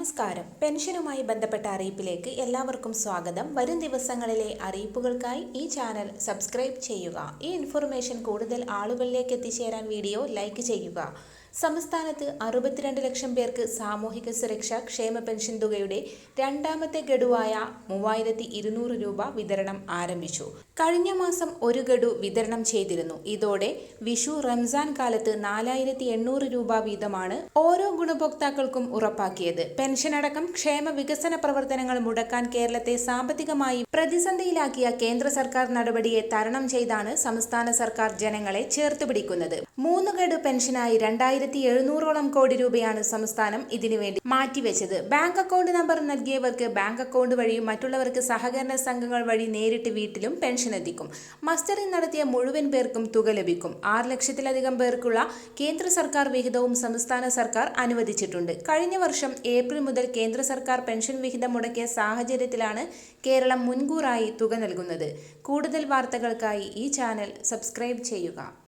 നമസ്കാരം. പെൻഷനുമായി ബന്ധപ്പെട്ട അറിയിപ്പിലേക്ക് എല്ലാവർക്കും സ്വാഗതം. വരും ദിവസങ്ങളിലെ അറിയിപ്പുകൾക്കായി ഈ ചാനൽ സബ്സ്ക്രൈബ് ചെയ്യുക. ഈ ഇൻഫർമേഷൻ കൂടുതൽ ആളുകളിലേക്ക് എത്തിച്ചേരാൻ വീഡിയോ ലൈക്ക് ചെയ്യുക. സംസ്ഥാനത്ത് അറുപത്തിരണ്ട് ലക്ഷം പേർക്ക് സാമൂഹിക സുരക്ഷാ ക്ഷേമ പെൻഷൻ തുകയുടെ രണ്ടാമത്തെ ഗഡുവായ മൂവായിരത്തി ഇരുന്നൂറ് രൂപ വിതരണം ആരംഭിച്ചു. കഴിഞ്ഞ മാസം ഒരു ഗഡു വിതരണം ചെയ്തിരുന്നു. ഇതോടെ വിഷു റംസാൻ കാലത്ത് നാലായിരത്തി എണ്ണൂറ് രൂപ വീതമാണ് ഓരോ ഗുണഭോക്താക്കൾക്കും ഉറപ്പാക്കിയത്. പെൻഷനടക്കം ക്ഷേമ വികസന പ്രവർത്തനങ്ങൾ മുടക്കാൻ കേരളത്തെ സാമ്പത്തികമായി പ്രതിസന്ധിയിലാക്കിയ കേന്ദ്ര സർക്കാർ നടപടിയെ തരണം ചെയ്താണ് സംസ്ഥാന സർക്കാർ ജനങ്ങളെ ചേർത്ത് പിടിക്കുന്നത്. മൂന്ന് ഗഡു പെൻഷനായി രണ്ടായിരത്തി എഴുന്നൂറോളം കോടി രൂപയാണ് സംസ്ഥാനം ഇതിനുവേണ്ടി മാറ്റിവെച്ചത്. ബാങ്ക് അക്കൗണ്ട് നമ്പർ നൽകിയവർക്ക് ബാങ്ക് അക്കൗണ്ട് വഴിയും മറ്റുള്ളവർക്ക് സഹകരണ സംഘങ്ങൾ വഴി നേരിട്ട് വീട്ടിലും പെൻഷൻ എത്തിക്കും. മസ്റ്ററിംഗ് നടത്തിയ മുഴുവൻ പേർക്കും തുക ലഭിക്കും. ആറ് ലക്ഷത്തിലധികം പേർക്കുള്ള കേന്ദ്ര സർക്കാർ വിഹിതവും സംസ്ഥാന സർക്കാർ അനുവദിച്ചിട്ടുണ്ട്. കഴിഞ്ഞ വർഷം ഏപ്രിൽ മുതൽ കേന്ദ്ര സർക്കാർ പെൻഷൻ വിഹിതം മുടക്കിയ സാഹചര്യത്തിലാണ് കേരളം മുൻകൂറായി തുക നൽകുന്നത്. കൂടുതൽ വാർത്തകൾക്കായി ഈ ചാനൽ സബ്സ്ക്രൈബ് ചെയ്യുക.